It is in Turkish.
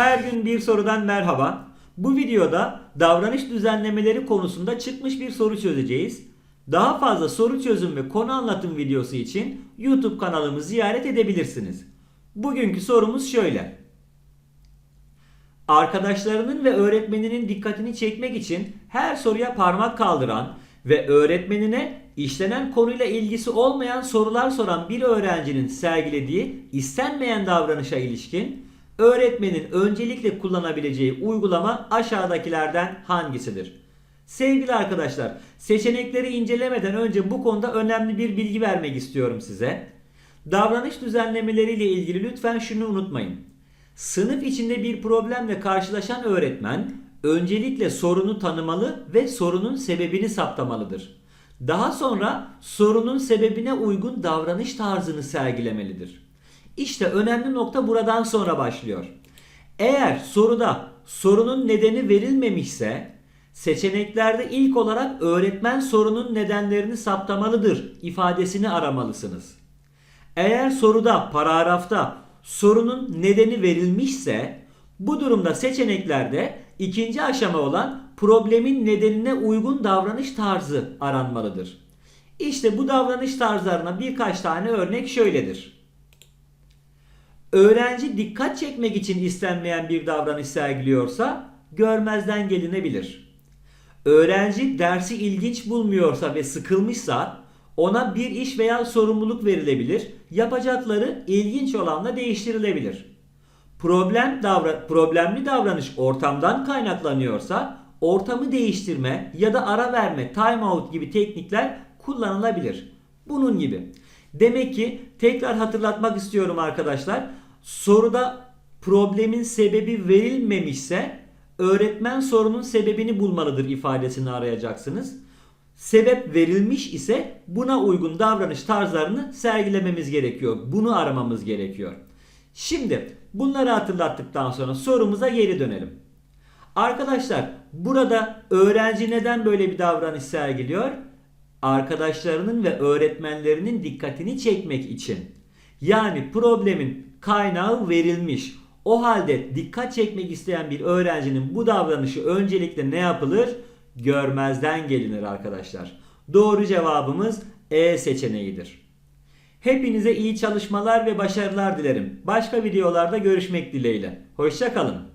Her gün bir sorudan merhaba. Bu videoda davranış düzenlemeleri konusunda çıkmış bir soru çözeceğiz. Daha fazla soru çözüm ve konu anlatım videosu için YouTube kanalımı ziyaret edebilirsiniz. Bugünkü sorumuz şöyle. Arkadaşlarının ve öğretmeninin dikkatini çekmek için her soruya parmak kaldıran ve öğretmenine işlenen konuyla ilgisi olmayan sorular soran bir öğrencinin sergilediği istenmeyen davranışa ilişkin öğretmenin öncelikle kullanabileceği uygulama aşağıdakilerden hangisidir? Sevgili arkadaşlar, seçenekleri incelemeden önce bu konuda önemli bir bilgi vermek istiyorum size. Davranış düzenlemeleriyle ilgili lütfen şunu unutmayın. Sınıf içinde bir problemle karşılaşan öğretmen öncelikle sorunu tanımalı ve sorunun sebebini saptamalıdır. Daha sonra sorunun sebebine uygun davranış tarzını sergilemelidir. İşte önemli nokta buradan sonra başlıyor. Eğer soruda sorunun nedeni verilmemişse seçeneklerde ilk olarak öğretmen sorunun nedenlerini saptamalıdır ifadesini aramalısınız. Eğer soruda, paragrafta sorunun nedeni verilmişse bu durumda seçeneklerde ikinci aşama olan problemin nedenine uygun davranış tarzı aranmalıdır. İşte bu davranış tarzlarına birkaç tane örnek şöyledir. Öğrenci dikkat çekmek için istenmeyen bir davranış sergiliyorsa görmezden gelinebilir. Öğrenci dersi ilginç bulmuyorsa ve sıkılmışsa ona bir iş veya sorumluluk verilebilir. Yapacakları ilginç olanla değiştirilebilir. Problem davra problemli davranış ortamdan kaynaklanıyorsa ortamı değiştirme ya da ara verme, time out gibi teknikler kullanılabilir. Bunun gibi. Demek ki tekrar hatırlatmak istiyorum arkadaşlar. Soruda problemin sebebi verilmemişse öğretmen sorunun sebebini bulmalıdır ifadesini arayacaksınız. Sebep verilmiş ise buna uygun davranış tarzlarını sergilememiz gerekiyor. Bunu aramamız gerekiyor. Şimdi bunları hatırlattıktan sonra sorumuza geri dönelim. Arkadaşlar burada öğrenci neden böyle bir davranış sergiliyor? Arkadaşlarının ve öğretmenlerinin dikkatini çekmek için. Yani problemin kaynağı verilmiş. O halde dikkat çekmek isteyen bir öğrencinin bu davranışı öncelikle ne yapılır? Görmezden gelinir arkadaşlar. Doğru cevabımız E seçeneğidir. Hepinize iyi çalışmalar ve başarılar dilerim. Başka videolarda görüşmek dileğiyle. Hoşçakalın.